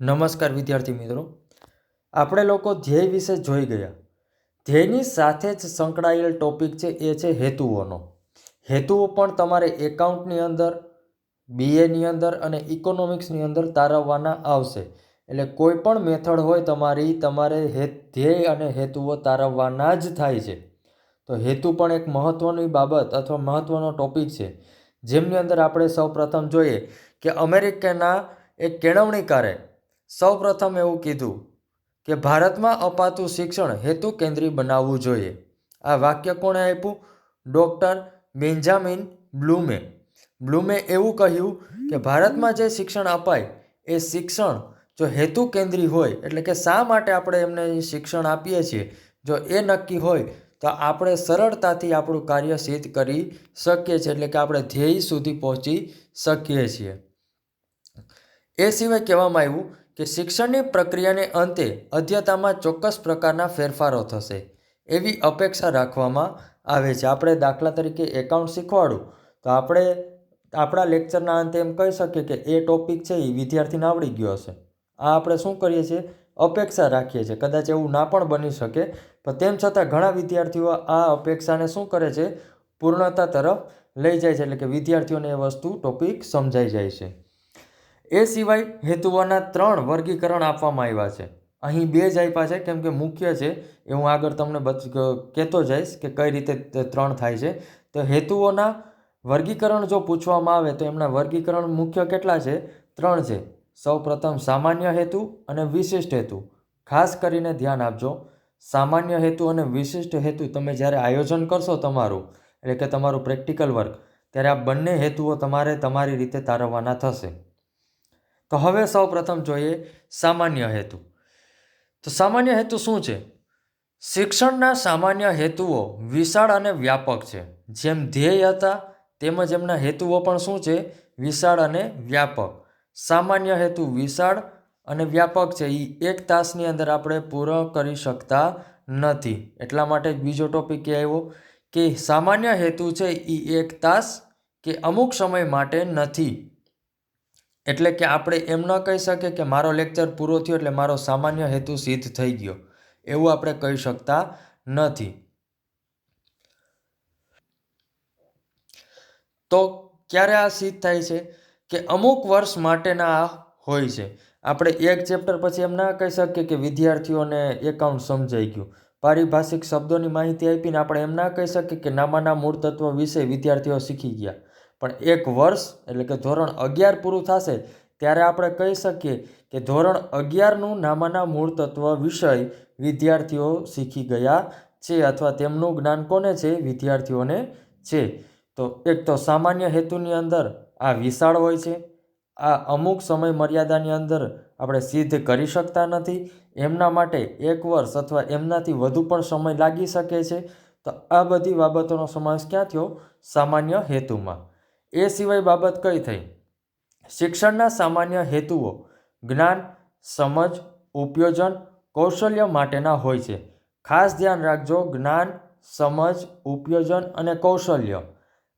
નમસ્કાર વિદ્યાર્થી મિત્રો. આપણે લોકો ધ્યેય વિશે જોઈ ગયા. ધ્યેયની સાથે જ સંકળાયેલ ટોપિક છે, એ છે હેતુઓનો. હેતુઓ પણ તમારે એકાઉન્ટની અંદર બીએની અંદર અને ઇકોનોમિક્સની અંદર તારવવાના આવશે. એટલે કોઈ પણ મેથડ હોય તમારી, તમારે હે, ધ્યેય અને હેતુઓ તારવવાના જ થાય છે. તો હેતુ પણ એક મહત્ત્વની બાબત અથવા મહત્ત્વનો ટોપિક છે. જેમની અંદર આપણે સૌ પ્રથમ જોઈએ કે અમેરિકાના એક કેળવણીકારે સૌ પ્રથમ એવું કીધું કે ભારતમાં અપાતું શિક્ષણ હેતુ કેન્દ્રી બનાવવું જોઈએ. આ વાક્ય કોણે આપ્યું? Doctor Benjamin બ્લૂમે. બ્લૂમે એવું કહ્યું કે ભારતમાં જે શિક્ષણ અપાય એ શિક્ષણ જો હેતુ કેન્દ્રી હોય, એટલે કે શા માટે આપણે એમને શિક્ષણ આપીએ છીએ? જો એ નક્કી હોય, તો આપણે સરળતાથી આપણું કાર્ય સિદ્ધ કરી શકીએ છીએ, એટલે કે આપણે ધ્યેય સુધી પહોંચી શકીએ છીએ. એ સિવાય કહેવામાં આવ્યું કે શિક્ષણની પ્રક્રિયાને અંતે અધ્યતામાં ચોક્કસ પ્રકારના ફેરફારો થશે, એવી અપેક્ષા રાખવામાં આવે છે. આપણે દાખલા તરીકે એકાઉન્ટ શીખવાડું, તો આપણે આપણા લેક્ચરના અંતે એમ કહી શકીએ કે એ ટોપિક છે એ વિદ્યાર્થીને આવડી ગયો હશે. આ આપણે શું કરીએ છીએ? અપેક્ષા રાખીએ છીએ. કદાચ એવું ના પણ બની શકે, પણ તેમ છતાં ઘણા વિદ્યાર્થીઓ આ અપેક્ષાને શું કરે છે? પૂર્ણતા તરફ લઈ જાય છે, એટલે કે વિદ્યાર્થીઓને એ વસ્તુ ટોપિક સમજાઈ જાય છે. એ સિવાય હેતુઓના ત્રણ વર્ગીકરણ આપવામાં આવ્યા છે. અહીં બે જ આપ્યા છે, કેમ કે મુખ્ય છે, એ હું આગળ તમને કહેતો જઈશ કે કઈ રીતે ત્રણ થાય છે. તો હેતુઓના વર્ગીકરણ જો પૂછવામાં આવે તો એમના વર્ગીકરણ મુખ્ય કેટલા છે? ત્રણ છે. સૌ પ્રથમ સામાન્ય હેતુ અને વિશિષ્ટ હેતુ. ખાસ કરીને ધ્યાન આપજો, સામાન્ય હેતુ અને વિશિષ્ટ હેતુ તમે જ્યારે આયોજન કરશો તમારું, એટલે કે તમારું પ્રેક્ટિકલ વર્ક, ત્યારે આ બંને હેતુઓ તમારે તમારી રીતે તારવવાના થશે. તો હવે સૌ પ્રથમ જોઈએ સામાન્ય હેતુ. તો સામાન્ય હેતુ શું છે? શિક્ષણના સામાન્ય હેતુઓ વિશાળ અને વ્યાપક છે. જેમ ધ્યેય હતા તેમજ એમના હેતુઓ પણ શું છે? વિશાળ અને વ્યાપક. સામાન્ય હેતુ વિશાળ અને વ્યાપક છે. એ એક તાસની અંદર આપણે પૂરો કરી શકતા નથી. એટલા માટે બીજો ટોપિક એ આવ્યો? કે સામાન્ય હેતુ છે એ એક તાસ કે અમુક સમય માટે નથી. એટલે કે આપણે એમ ન કહી શકીએ કે મારો લેક્ચર પૂરો થયો એટલે મારો સામાન્ય હેતુ સિદ્ધ થઈ ગયો. એવું આપણે કહી શકતા નથી. તો ક્યારે આ સિદ્ધ થાય છે? કે અમુક વર્ષ માટેના આ હોય છે. આપણે એક ચેપ્ટર પછી એમ ના કહી શકીએ કે વિદ્યાર્થીઓને એકાઉન્ટ સમજાઈ ગયું. પારિભાષિક શબ્દોની માહિતી આપીને આપણે એમ ના કહી શકીએ કે નામાના મૂળ તત્વ વિશે વિદ્યાર્થીઓ શીખી ગયા. પણ એક વર્ષ, એટલે કે ધોરણ અગિયાર પૂરું થશે, ત્યારે આપણે કહી શકીએ કે ધોરણ અગિયારનું નામાના મૂળ તત્વ વિષય વિદ્યાર્થીઓ શીખી ગયા છે અથવા તેમનું જ્ઞાન કોને છે? વિદ્યાર્થીઓને છે. તો એક તો સામાન્ય હેતુની અંદર આ વિશાળ હોય છે. આ અમુક સમય મર્યાદાની અંદર આપણે સિદ્ધ કરી શકતા નથી. એમના માટે એક વર્ષ અથવા એમનાથી વધુ પણ સમય લાગી શકે છે. તો આ બધી બાબતોનો સમાવેશ ક્યાં થયો? સામાન્ય હેતુમાં. એ સિવાય બાબત કઈ થઈ? શિક્ષણના સામાન્ય હેતુઓ, જ્ઞાન, સમજ, ઉપયોજન, કૌશલ્ય માટેના હોય છે. ખાસ ધ્યાન રાખજો, જ્ઞાન, સમજ, ઉપયોજન અને કૌશલ્ય.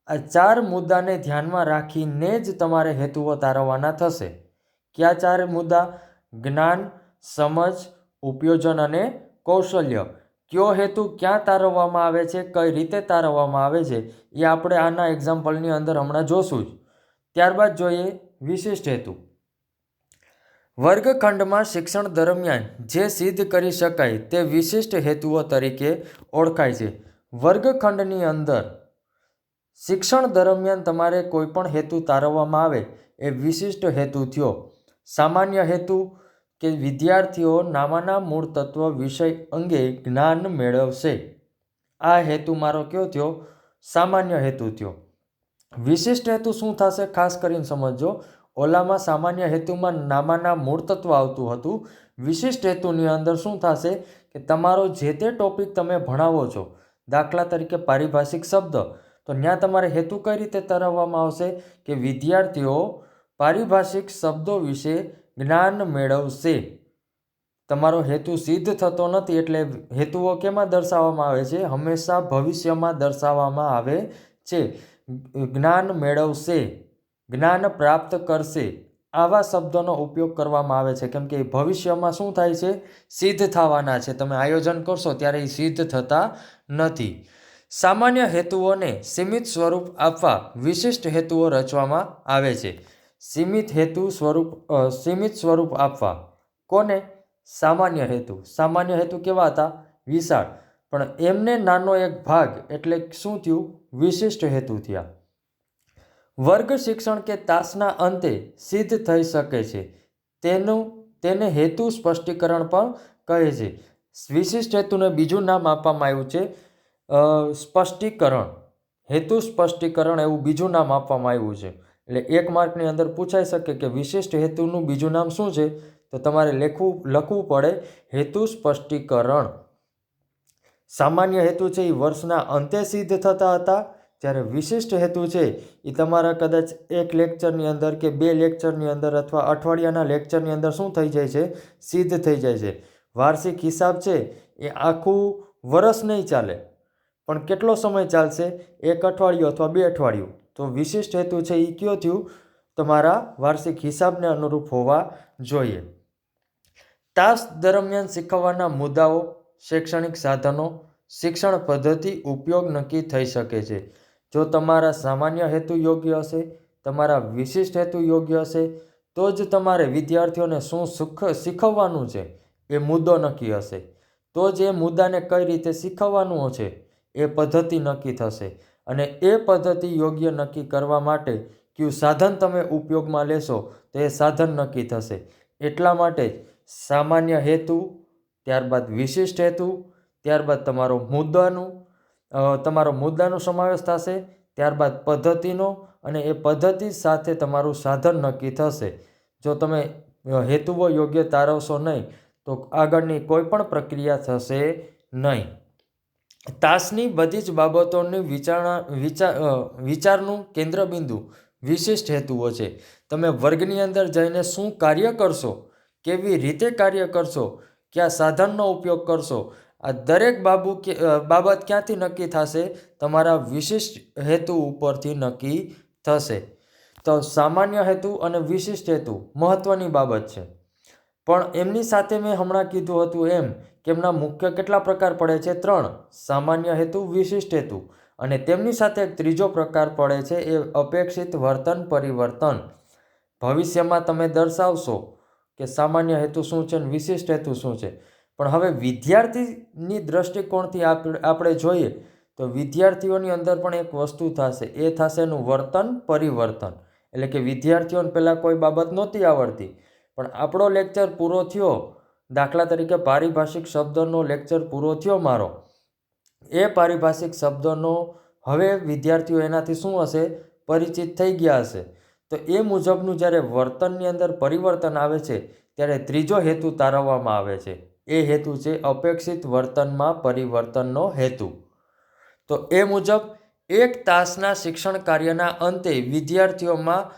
આ ચાર મુદ્દાને ધ્યાનમાં રાખીને જ તમારે હેતુઓ તારવવાના થશે. કયા ચાર મુદ્દા? જ્ઞાન, સમજ, ઉપયોજન અને કૌશલ્ય. કયો હેતુ ક્યાં તારવવામાં આવે છે, કઈ રીતે તારવવામાં આવે છે, એ આપણે આના એક્ઝામ્પલની અંદર હમણાં જોશું જ. ત્યારબાદ જોઈએ વિશિષ્ટ હેતુ. વર્ગખંડમાં શિક્ષણ દરમિયાન જે સિદ્ધ કરી શકાય તે વિશિષ્ટ હેતુઓ તરીકે ઓળખાય છે. વર્ગખંડની અંદર શિક્ષણ દરમિયાન તમારે કોઈપણ હેતુ તારવવામાં આવે એ વિશિષ્ટ હેતુ થયો. સામાન્ય હેતુ કે વિદ્યાર્થીઓ નામાના મૂળ તત્વ વિષય અંગે જ્ઞાન મેળવશે. આ હેતુ મારો કયો થયો? સામાન્ય હેતુ થયો. વિશિષ્ટ હેતુ શું થશે ખાસ કરીને સમજો ઓલામાં સામાન્ય હેતુમાં નામાના મૂળ તત્વ આવતું હતું. વિશિષ્ટ હેતુની અંદર શું થશે કે તમારો જે તે ટોપિક તમે ભણાવો છો, દાખલા તરીકે પારિભાષિક શબ્દ, તો ત્યાં તમારે હેતુ કઈ રીતે તરવવામાં આવશે? કે વિદ્યાર્થીઓ પારિભાષિક શબ્દો વિશે જ્ઞાન મેળવશે. તમારો હેતુ સિદ્ધ થતો નથી એટલે હેતુઓ કેમાં દર્શાવવામાં આવે છે? હંમેશા ભવિષ્યમાં દર્શાવવામાં આવે છે. જ્ઞાન મેળવશે. જ્ઞાન પ્રાપ્ત કરશે. આવા શબ્દોનો ઉપયોગ કરવામાં આવે છે. કેમ કે ભવિષ્યમાં શું થાય છે? સિદ્ધ થવાના છે. તમે આયોજન કરશો ત્યારે એ સિદ્ધ થતા નથી. સામાન્ય હેતુઓને સીમિત સ્વરૂપ આપવા વિશિષ્ટ હેતુઓ રચવામાં આવે છે. સીમિત હેતુ સ્વરૂપ સીમિત સ્વરૂપ આપવા. કોને? સામાન્ય હેતુ. સામાન્ય હેતુ કેવા હતા? વિશાળ. પણ એમને નાનો એક ભાગ એટલે શું થયું? વિશિષ્ટ હેતુ થયા. વર્ગ શિક્ષણ કે તાસના અંતે સિદ્ધ થઈ શકે છે. તેનું, તેને હેતુ સ્પષ્ટીકરણ પણ કહે છે. વિશિષ્ટ હેતુને બીજું નામ આપવામાં આવ્યું છે સ્પષ્ટીકરણ. હેતુ સ્પષ્ટીકરણ એવું બીજું નામ આપવામાં આવ્યું છે. એટલે એક માર્કની અંદર પૂછાઈ શકે કે વિશિષ્ટ હેતુનું બીજું નામ શું છે? તો તમારે લેખવું, લખવું પડે હેતુ સ્પષ્ટીકરણ. સામાન્ય હેતુ છે એ વર્ષના અંતે સિદ્ધ થતા હતા. જ્યારે વિશિષ્ટ હેતુ છે એ તમારા કદાચ એક લેક્ચરની અંદર કે બે લેક્ચરની અંદર અથવા અઠવાડિયાના લેક્ચરની અંદર શું થઈ જાય છે? સિદ્ધ થઈ જાય છે. વાર્ષિક હિસાબ છે એ આખું વરસ નહીં ચાલે. પણ કેટલો સમય ચાલશે? એક અઠવાડિયું અથવા બે અઠવાડિયું? તો વિશિષ્ટ હેતુ છે એ કયો થયું? તમારા વાર્ષિક હિસાબને અનુરૂપ હોવા જોઈએ. તાસ દરમિયાન શીખવવાના મુદ્દાઓ, શૈક્ષણિક સાધનો, શિક્ષણ પદ્ધતિ ઉપયોગ નક્કી થઈ શકે છે. જો તમારા સામાન્ય હેતુ યોગ્ય હશે, તમારા વિશિષ્ટ હેતુ યોગ્ય હશે, તો જ તમારે વિદ્યાર્થીઓને શું સુખ શીખવવાનું છે એ મુદ્દો નક્કી હશે. તો જ એ મુદ્દાને કઈ રીતે શીખવવાનું છે એ પદ્ધતિ નક્કી થશે. અને એ પદ્ધતિ યોગ્ય નક્કી કરવા માટે કયું સાધન તમે ઉપયોગમાં લેશો તો એ સાધન નક્કી થશે. એટલા માટે જ સામાન્ય હેતુ, ત્યારબાદ વિશિષ્ટ હેતુ, ત્યારબાદ તમારો મુદ્દાનું તમારો મુદ્દાનો સમાવેશ થશે, ત્યારબાદ પદ્ધતિનો અને એ પદ્ધતિ સાથે તમારું સાધન નક્કી થશે. જો તમે હેતુઓ યોગ્ય તારવશો નહીં, તો આગળની કોઈ પણ પ્રક્રિયા થશે નહીં. તાસની બધી જ બાબતોની વિચારણા, વિચાર વિચારનું કેન્દ્રબિંદુ, વિશિષ્ટ હેતુઓ છે. તમે વર્ગની અંદર જઈને શું કાર્ય કરશો, કેવી રીતે કાર્ય કરશો, કયા સાધનનો ઉપયોગ કરશો, આ દરેક બાબુ કે બાબત ક્યાંથી નક્કી થશે, તમારા વિશિષ્ટ હેતુ ઉપરથી નક્કી થશે. તો સામાન્ય હેતુ અને વિશિષ્ટ હેતુ મહત્ત્વની બાબત છે. પણ એમની સાથે મેં હમણાં કીધું હતું એમ કે એમના મુખ્ય કેટલા પ્રકાર પડે છે? ત્રણ. સામાન્ય હેતુ, વિશિષ્ટ હેતુ. અને તેમની સાથે એક ત્રીજો પ્રકાર પડે છે એ અપેક્ષિત વર્તન પરિવર્તન. ભવિષ્યમાં તમે દર્શાવશો કે સામાન્ય હેતુ શું છે અને વિશિષ્ટ હેતુ શું છે. પણ હવે વિદ્યાર્થીની દ્રષ્ટિકોણથી આપણે જોઈએ તો વિદ્યાર્થીઓની અંદર પણ એક વસ્તુ થશે. એ થશે એનું વર્તન પરિવર્તન. એટલે કે વિદ્યાર્થીઓને પહેલાં કોઈ બાબત નહોતી આવડતી. પણ આપણો લેક્ચર પૂરો થયો દાખલા તરીકે પારિભાષિક શબ્દનો લેક્ચર પૂરો થયો મારો. એ પારિભાષિક શબ્દનો હવે વિદ્યાર્થીઓ એનાથી શું હશે? પરિચિત થઈ ગયા હશે. તો એ મુજબનું જ્યારે વર્તનની અંદર પરિવર્તન આવે છે, ત્યારે ત્રીજો હેતુ તારવવામાં આવે છે. એ હેતુ છે અપેક્ષિત વર્તનમાં પરિવર્તનનો હેતુ. તો એ મુજબ એક તાસના શિક્ષણ કાર્યના અંતે વિદ્યાર્થીઓમાં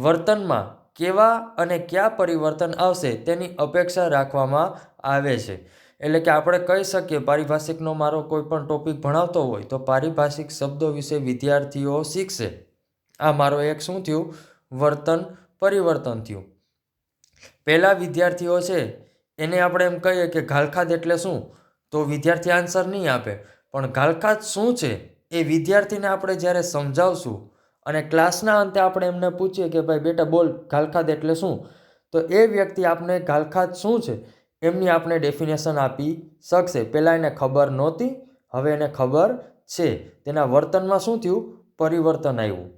વર્તનમાં કેવા અને કયા પરિવર્તન આવશે તેની અપેક્ષા રાખવામાં આવે છે. એટલે કે આપણે કહી શકીએ, પારિભાષિકનો મારો કોઈ પણ ટોપિક ભણાવતો હોય તો પારિભાષિક શબ્દો વિશે વિદ્યાર્થીઓ શીખશે. આ મારો એક શું થયું? વર્તન પરિવર્તન થયું. પહેલાં વિદ્યાર્થીઓ છે, એને આપણે એમ કહીએ કે ઘાલખાદ એટલે શું? તો વિદ્યાર્થી આન્સર નહીં આપે. પણ ઘાલખાદ શું છે? એ વિદ્યાર્થીને આપણે જ્યારે સમજાવશું અને ક્લાસના અંતે આપણે એમને પૂછીએ કે ભાઈ, બેટા, બોલ ઘાલખાદ એટલે શું? તો એ વ્યક્તિ આપણે ઘાલખાદ શું છે? એમની આપણે ડેફિનેશન આપી શકશે. પહેલાં એને ખબર નહોતી, હવે એને ખબર છે. તેના વર્તનમાં શું થયું? પરિવર્તન આવ્યું.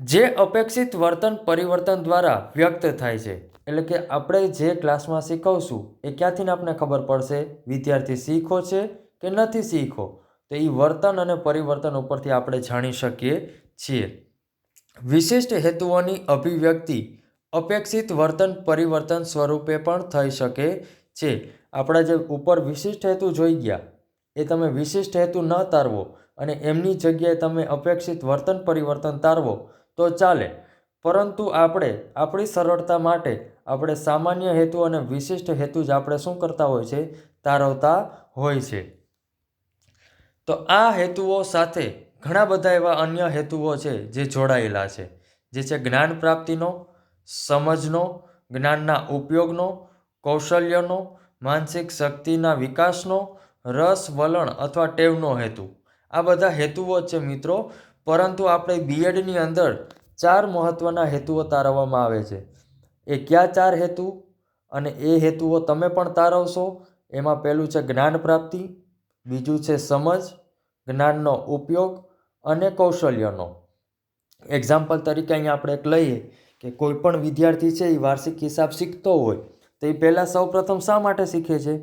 જે અપેક્ષિત વર્તન પરિવર્તન દ્વારા વ્યક્ત થાય છે. એટલે કે આપણે જે ક્લાસમાં શીખવશું, એ ક્યાંથી આપણને ખબર પડશે? વિદ્યાર્થી શીખો છે કે નથી શીખો? તો એ વર્તન અને પરિવર્તન ઉપરથી આપણે જાણી શકીએ છીએ. વિશિષ્ટ હેતુઓની અભિવ્યક્તિ અપેક્ષિત વર્તન પરિવર્તન સ્વરૂપે પણ થઈ શકે છે. આપણા જે ઉપર વિશિષ્ટ હેતુ જોઈ ગયા, એ તમે વિશિષ્ટ હેતુ ન તારવો અને એમની જગ્યાએ તમે અપેક્ષિત વર્તન પરિવર્તન તારવો તો ચાલે. પરંતુ આપણે આપણી સરળતા માટે આપણે સામાન્ય હેતુ અને વિશિષ્ટ હેતુ જ આપણે શું કરતા હોય છે? તારવતા હોય છે. તો આ હેતુઓ સાથે ઘણા બધા એવા અન્ય હેતુઓ છે જે જોડાયેલા છે. જે છે જ્ઞાન પ્રાપ્તિનો, સમજનો, જ્ઞાનના ઉપયોગનો, કૌશલ્યનો, માનસિક શક્તિના વિકાસનો, રસ, વલણ અથવા ટેવનો હેતુ. આ બધા હેતુઓ છે મિત્રો, પરંતુ આપણે બીએડની અંદર ચાર મહત્ત્વના હેતુઓ તારવવામાં આવે છે. એ કયા ચાર હેતુ અને એ હેતુઓ તમે પણ તારવશો? એમાં પહેલું છે જ્ઞાન પ્રાપ્તિ, બીજું છે સમજ, જ્ઞાનનો ઉપયોગ અને કૌશલ્યનો. એક્ઝામ્પલ તરીકે અહીંયા આપણે એક લઈએ કે કોઈ પણ વિદ્યાર્થી છે એ વાર્ષિક હિસાબ શીખતો હોય તો એ પહેલાં સૌપ્રથમ શા માટે શીખે છે?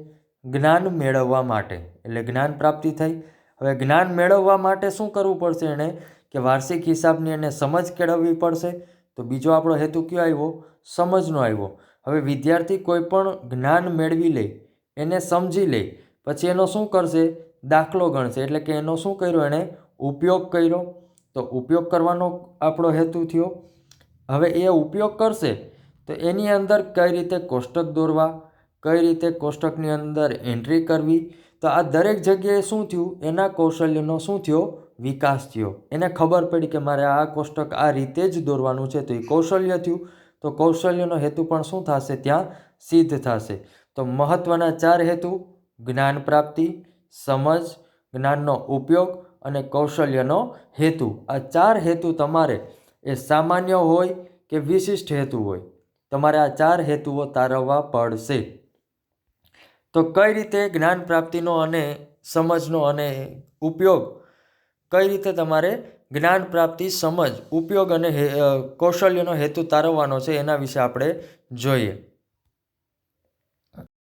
જ્ઞાન મેળવવા માટે. એટલે જ્ઞાન પ્રાપ્તિ થઈ. હવે જ્ઞાન મેળવવા માટે શું કરવું પડશે એણે? કે વાર્ષિક હિસાબની એને સમજ કેળવવી પડશે. તો બીજો આપણો હેતુ કયો આવ્યો? સમજનો આવ્યો. હવે વિદ્યાર્થી કોઈ પણ જ્ઞાન મેળવી લે, એને સમજી લે, પછી એનો શું કરશે? દાખલો ગણશે. એટલે કે એનો શું કર્યો એણે? ઉપયોગ કર્યો, તો ઉપયોગ કરવાનો આપણો હેતુ થયો. હવે એ ઉપયોગ કરશે તો એની અંદર કઈ રીતે કોષ્ટક દોરવા, કઈ રીતે કોષ્ટકની અંદર એન્ટ્રી કરવી, તો આ દરેક જગ્યાએ શું થયું, એના કૌશલ્યનો શું થયો, વિકાસ થયો. એને ખબર પડી કે મારે આ કોષ્ટક આ રીતે જ દોરવાનું છે, તો એ કૌશલ્ય થયું. તો કૌશલ્યનો હેતુ પણ શું થશે, ત્યાં સિદ્ધ થશે. તો મહત્ત્વના ચાર હેતુ, જ્ઞાન પ્રાપ્તિ, સમજ, જ્ઞાનનો ઉપયોગ અને કૌશલ્યનો હેતુ. આ ચાર હેતુ તમારે. એ સામાન્ય હોય કે વિશિષ્ટ હેતુ હોય. તમારે આ ચાર હેતુઓ તારવવા પડશે. તો કઈ રીતે જ્ઞાન પ્રાપ્તિનો અને સમજનો અને ઉપયોગ? કઈ રીતે તમારે જ્ઞાન પ્રાપ્તિ, સમજ, ઉપયોગ અને કૌશલ્યનો હેતુ તારવવાનો છે એના વિશે આપણે જોઈએ.